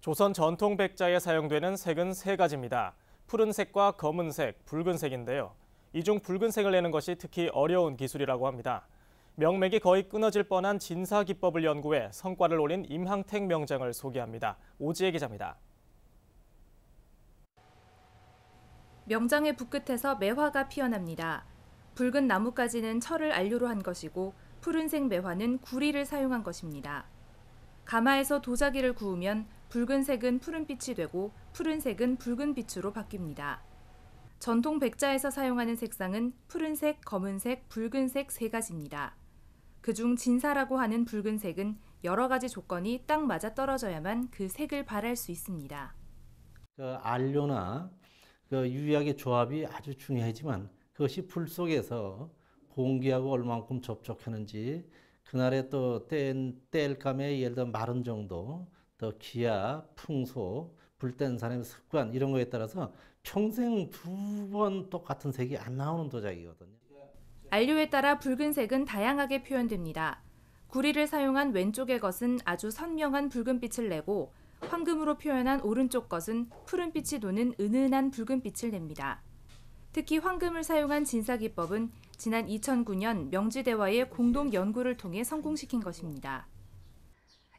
조선 전통 백자에 사용되는 색은 세 가지입니다. 푸른색과 검은색, 붉은색인데요. 이 중 붉은색을 내는 것이 특히 어려운 기술이라고 합니다. 명맥이 거의 끊어질 뻔한 진사 기법을 연구해 성과를 올린 임항택 명장을 소개합니다. 오지혜 기자입니다. 명장의 붓끝에서 매화가 피어납니다. 붉은 나뭇가지는 철을 안료로 한 것이고 푸른색 매화는 구리를 사용한 것입니다. 가마에서 도자기를 구우면 붉은색은 푸른빛이 되고 푸른색은 붉은빛으로 바뀝니다. 전통 백자에서 사용하는 색상은 푸른색, 검은색, 붉은색 세 가지입니다. 그중 진사라고 하는 붉은색은 여러 가지 조건이 딱 맞아 떨어져야만 그 색을 발할 수 있습니다. 그 안료나 그 유약의 조합이 아주 중요하지만 그것이 불 속에서 공기하고 얼만큼 접촉하는지 그날의 또 뗀, 땔감의 예를 들어 마른 정도 또 기아, 풍소, 불뗀 사람의 습관 이런 거에 따라서 평생 두 번 똑같은 색이 안 나오는 도자기거든요. 안료에 따라 붉은색은 다양하게 표현됩니다. 구리를 사용한 왼쪽의 것은 아주 선명한 붉은빛을 내고 황금으로 표현한 오른쪽 것은 푸른빛이 도는 은은한 붉은빛을 냅니다. 특히 황금을 사용한 진사기법은 지난 2009년 명지대와의 공동 연구를 통해 성공시킨 것입니다.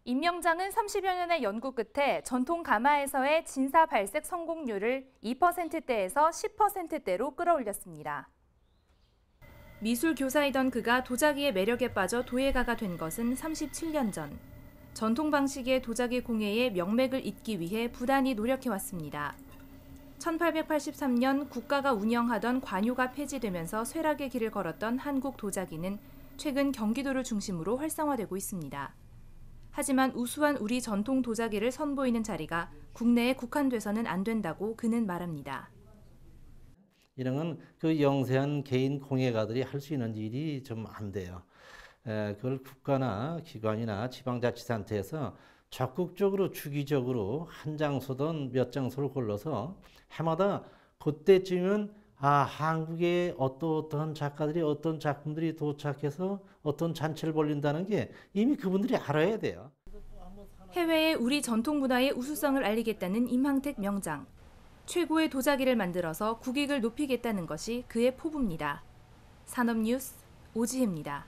임명장은 30여 년의 연구 끝에 전통 가마에서의 진사 발색 성공률을 2%대에서 10%대로 끌어올렸습니다. 미술 교사이던 그가 도자기의 매력에 빠져 도예가가 된 것은 37년 전. 전통 방식의 도자기 공예의 명맥을 잇기 위해 부단히 노력해왔습니다. 1883년 국가가 운영하던 관요가 폐지되면서 쇠락의 길을 걸었던 한국 도자기는 최근 경기도를 중심으로 활성화되고 있습니다. 하지만 우수한 우리 전통 도자기를 선보이는 자리가 국내에 국한돼서는 안 된다고 그는 말합니다. 이런 건 그 영세한 개인 공예가들이 할 수 있는 일이 좀 안 돼요. 에, 그걸 국가나 기관이나 지방자치단체에서 적극적으로 주기적으로 한 장소든 몇 장소를 골라서 해마다 그때쯤이면 아 한국에 어떠어떠한 작가들이 어떤 작품들이 도착해서 어떤 잔치를 벌린다는 게 이미 그분들이 알아야 돼요. 해외에 우리 전통 문화의 우수성을 알리겠다는 임항택 명장. 최고의 도자기를 만들어서 국익을 높이겠다는 것이 그의 포부입니다. 산업뉴스 오지혜입니다.